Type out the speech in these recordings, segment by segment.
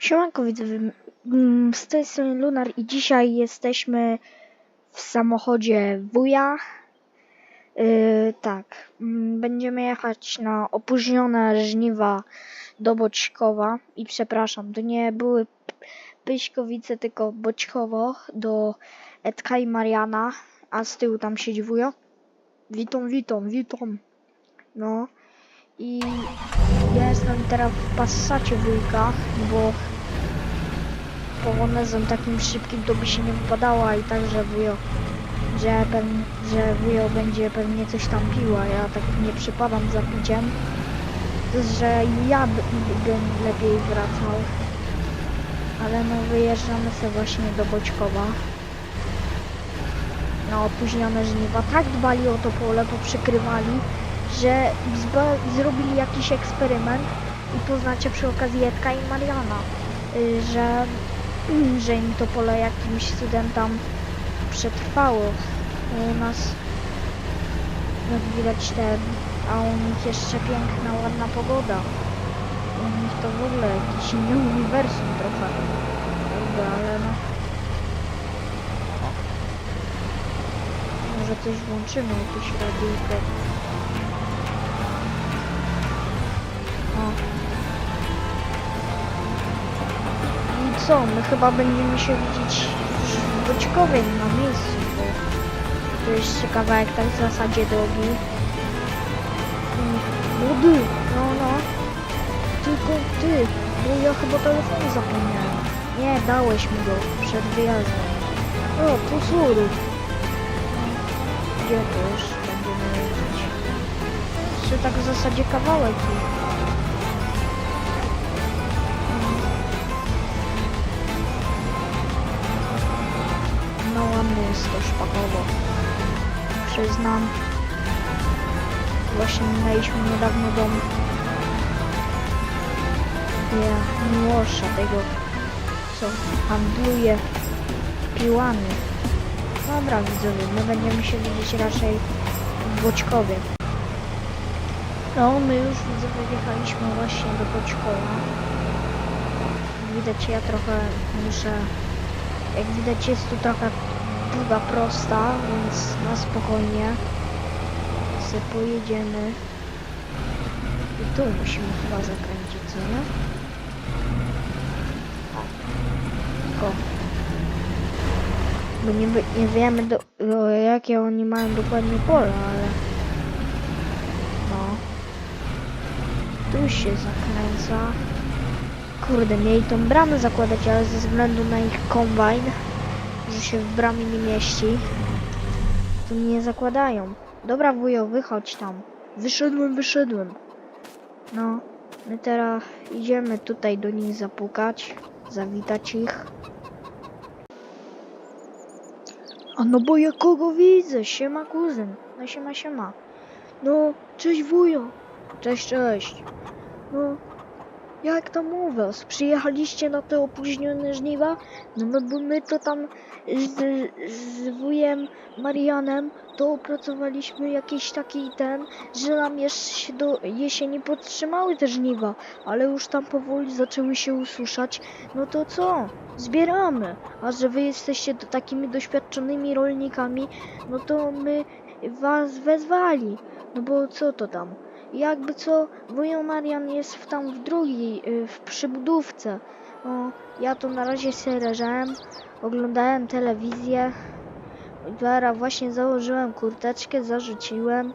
Siemanko widzowie, Mm, z tej strony Lunar i dzisiaj jesteśmy w samochodzie wuja. Yy, tak, mm, będziemy jechać na opóźnione żniwa do Boćkowa i przepraszam, to nie były Pyśkowice, tylko Boćkowo do Edka i Mariana, a z tyłu tam siedzi wujo. Witam, witam, witam. No i ja jestem teraz w Passacie wujka, bo polonezem takim szybkim to by się nie wypadało i także wujo, że, że wujo będzie pewnie coś tam pił, a ja tak nie przypadam za piciem. Że ja by- bym lepiej wracał. Ale no wyjeżdżamy sobie właśnie do Boćkowa. Na opóźnione żniwa. Tak dbali o to pole, poprzykrywali, że zrobili jakiś eksperyment i poznacie przy okazji Edka i Mariana, y, że że im to pole jakimś cudem tam przetrwało. U nas, jak widać, te, a u nich jeszcze piękna, ładna pogoda. U nich to w ogóle jakiś inny uniwersum trochę. Ale no. Może coś włączymy, jakieś radyjkę. Co? My chyba będziemy się widzieć w na miejscu, to jest kawałek tak w zasadzie drogi. I- Młody, no no. Tylko ty, bo ja chyba telefonu zapomniałem. Nie, dałeś mi go przed wyjazdem. O, to sorry. Gdzie to już będziemy jeździć? Jeszcze tak w zasadzie kawałek. tu. Jest to szpakowo. Przyznam. Właśnie minęliśmy niedawno dom ja, Miłosza, tego co handluje piłami. Dobra widzowie, my będziemy się widzieć raczej w Boćkowie. No, my już widzowie wjechaliśmy właśnie do Boćkowa. Widać, ja trochę muszę jak widać jest tu trochę długa prosta, więc na spokojnie se pojedziemy. I tu musimy chyba zakręcić, co nie? Bo nie, nie wiemy do, do, jakie oni mają dokładnie pole, ale... No. Tu się zakręca. Kurde, mieli tą bramę zakładać, ale ze względu na ich kombajn, że się w bramie nie mieści, to nie zakładają. Dobra wujo, wychodź tam. Wyszedłem, wyszedłem. No, my teraz idziemy tutaj do nich zapukać, zawitać ich. A no bo ja kogo widzę? Siema kuzyn. No siema, siema. No, cześć wujo. Cześć, cześć. No, jak tam u was? Przyjechaliście na te opóźnione żniwa? No, no bo my to tam z, z wujem Marianem to opracowaliśmy jakiś taki ten, że nam jeszcze do jesieni podtrzymały te żniwa, ale już tam powoli zaczęły się ususzać. No to co? Zbieramy. A że wy jesteście to takimi doświadczonymi rolnikami, no to my was wezwali. No bo co to tam? Jakby co, wujo Marian jest w, tam w drugiej, y, w przybudówce. Ja to na razie się leżałem, oglądałem telewizję. Teraz właśnie założyłem kurteczkę, zarzuciłem.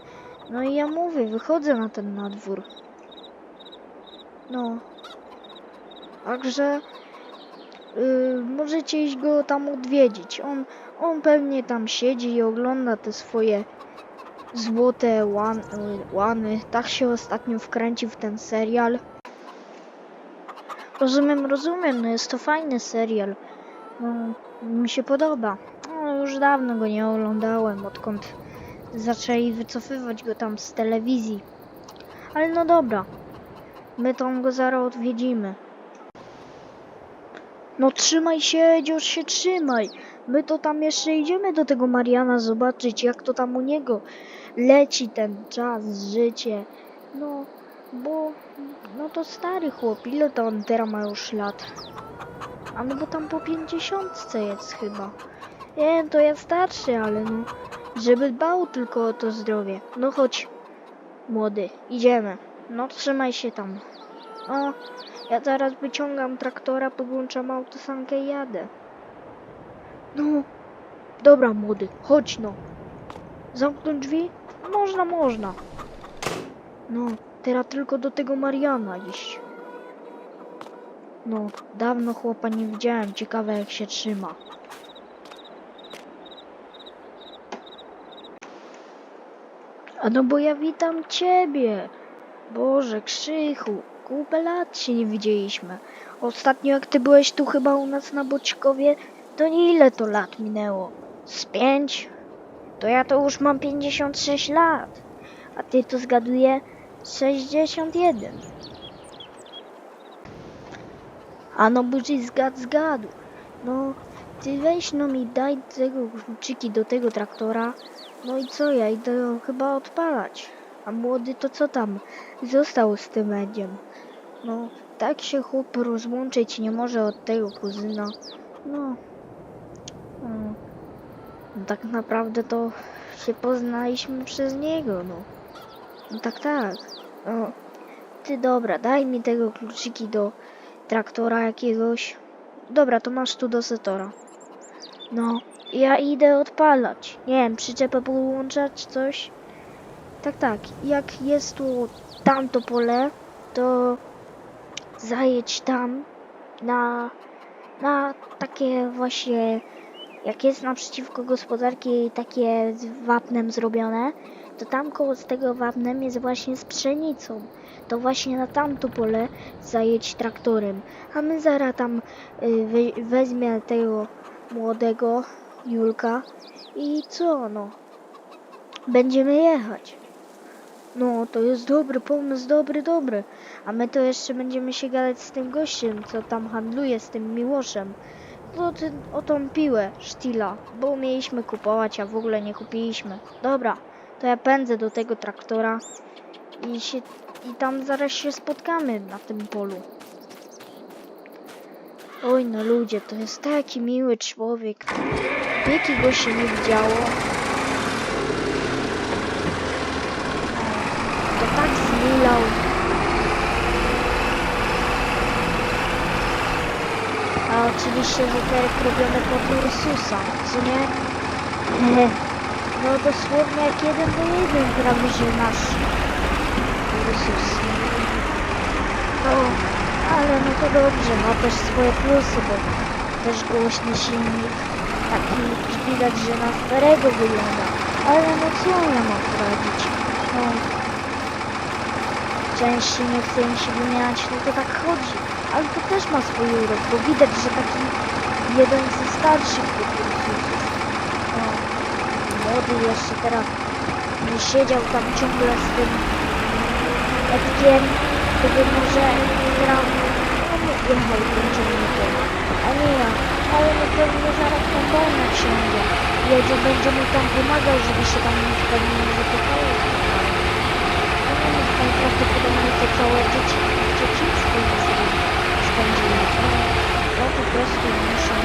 No i ja mówię, wychodzę na ten nadwór. No. Także y, możecie iść go tam odwiedzić. On, on pewnie tam siedzi i ogląda te swoje złote łan, łany. Tak się ostatnio wkręcił w ten serial. Rozumiem, rozumiem, no jest to fajny serial. No, mi się podoba. No, już dawno go nie oglądałem, odkąd zaczęli wycofywać go tam z telewizji. Ale no dobra, my tam go zaraz odwiedzimy. No trzymaj się, dziś się trzymaj. My to tam jeszcze idziemy do tego Mariana zobaczyć, jak to tam u niego leci ten czas, życie. No, bo no to stary chłop, ile to on teraz ma już lat? A no bo tam po pięćdziesiątce jest chyba. Nie, to ja starszy, ale no, żeby dbał tylko o to zdrowie. No chodź, młody, idziemy. No trzymaj się tam. O, ja teraz wyciągam traktora, podłączam autosankę i jadę. No, dobra młody, chodź no. Zamknąć drzwi? Można, można. No, teraz tylko do tego Mariana iść. No, dawno chłopa nie widziałem, ciekawe jak się trzyma. A no bo ja witam ciebie. Boże, Krzychu, kupę lat się nie widzieliśmy. Ostatnio jak ty byłeś tu chyba u nas na Boćkowie, to nie ile to lat minęło? Z pięć? To ja to już mam 56 lat. A ty to zgaduję 61. A no burzy zgad zgadł. No, ty weź no mi daj tego kluczyki do tego traktora. No i co, ja idę chyba odpalać. A młody to co tam? Został z tym Edziem. No, tak się chłop rozłączyć nie może od tego kuzyna. No. Tak naprawdę to się poznaliśmy przez niego, no. No tak, tak. No. Ty dobra, daj mi tego kluczyki do traktora jakiegoś. Dobra, to masz tu do setora. No, ja idę odpalać. Nie wiem, przyczepę podłączać, coś. Tak, tak. Jak jest tu tamto pole, to zajedź tam na, na takie właśnie, jak jest naprzeciwko gospodarki takie z wapnem zrobione, to tam koło z tego wapnem jest właśnie z pszenicą. To właśnie na tamto pole zajedź traktorem. A my zaraz tam y, we, weźmie tego młodego Julka i co no? Będziemy jechać. No, to jest dobry pomysł, dobry, dobry. A my to jeszcze będziemy się gadać z tym gościem, co tam handluje, z tym Miłoszem. No, ty, o tą piłę, bo mieliśmy kupować, a w ogóle nie kupiliśmy. Dobra, to ja pędzę do tego traktora i się, i tam zaraz się spotkamy na tym polu. Oj no ludzie, to jest taki miły człowiek. Wieki go się nie widziało. To tak zmilał. A oczywiście, że te robione pod Ursusa, co nie? No dosłownie jak jeden do jeden prawie, że nasz Ursus. No, ale no to dobrze, ma też swoje plusy, bo też głośny silnik, taki widać, że na starego wygląda. Ale no co ja mam poradzić? No, części nie chce im się wymieniać, no to tak chodzi. Ale to też ma swój urok, bo widać, że taki jeden ze starszych tych Ursusów. No, młody jeszcze teraz nie siedział tam ciągle z tym Edkiem, to by może grał, no jechał tym ciągnikiem, a nie ja. Ale na pewno zaraz tam wolno wsiądzie. Jedzie, będzie mu tam pomagał, żeby się tam nie pewnie nie zatykało. No nie wiem, najprawdopodobniej to całe dzieci, dzieciństwo na sobie spędzili. No, no po prostu muszę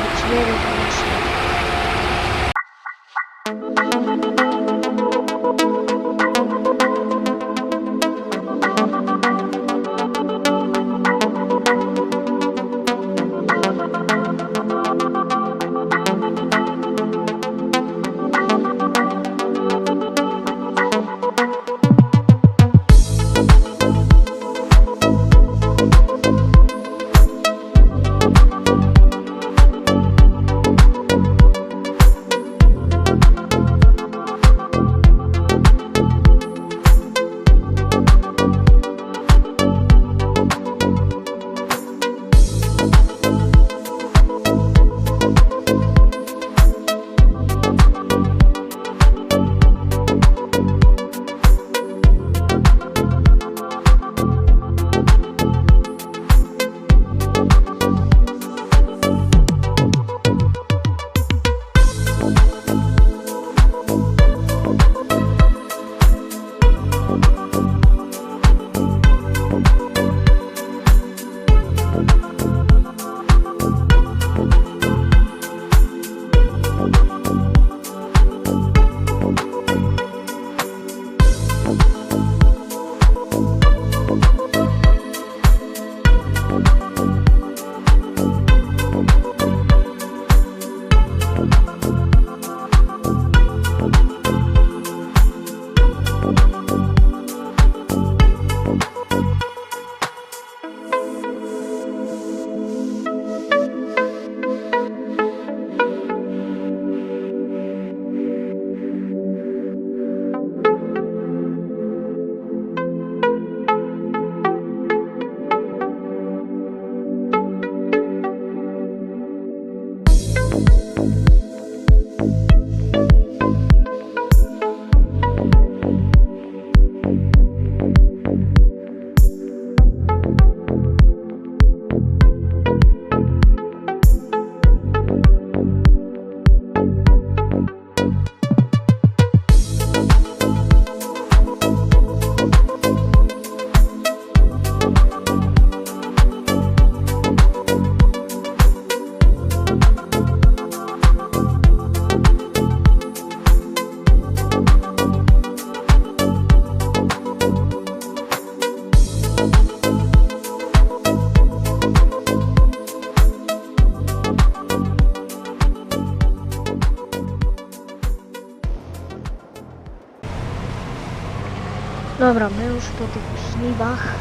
Dobra, my już po tych żniwach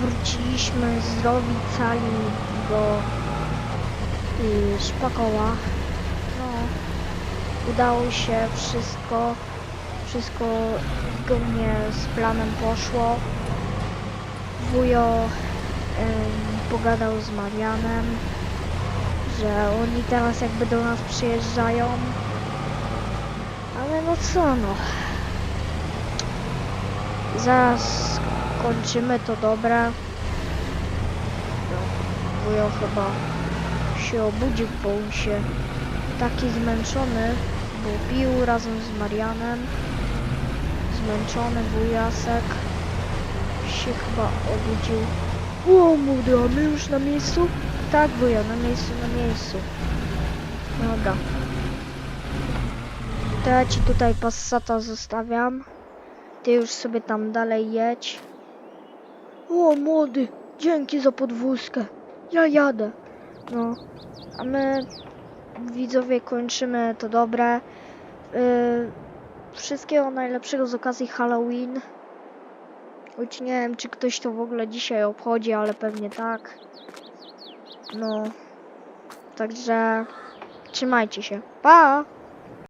wróciliśmy zdrowi, cali do y, szpakoła. No, udało się wszystko, wszystko zgodnie z planem poszło. Wujo pogadał z Marianem, że oni teraz jakby do nas przyjeżdżają. Ale no co no. Zaraz kończymy to dobre. No, wujo chyba się obudził, on się taki zmęczony, bo pił razem z Marianem. Zmęczony wujasek się chyba obudził. O, młody, a my już na miejscu? Tak, wujo, na miejscu, na miejscu. Dobra. To ja ci tutaj passata zostawiam. Ty już sobie tam dalej jedź. O, młody, dzięki za podwózkę. Ja jadę. No, a my widzowie kończymy to dobre. Yy, wszystkiego najlepszego z okazji Halloween. Choć nie wiem, czy ktoś to w ogóle dzisiaj obchodzi, ale pewnie tak. No, także trzymajcie się. Pa!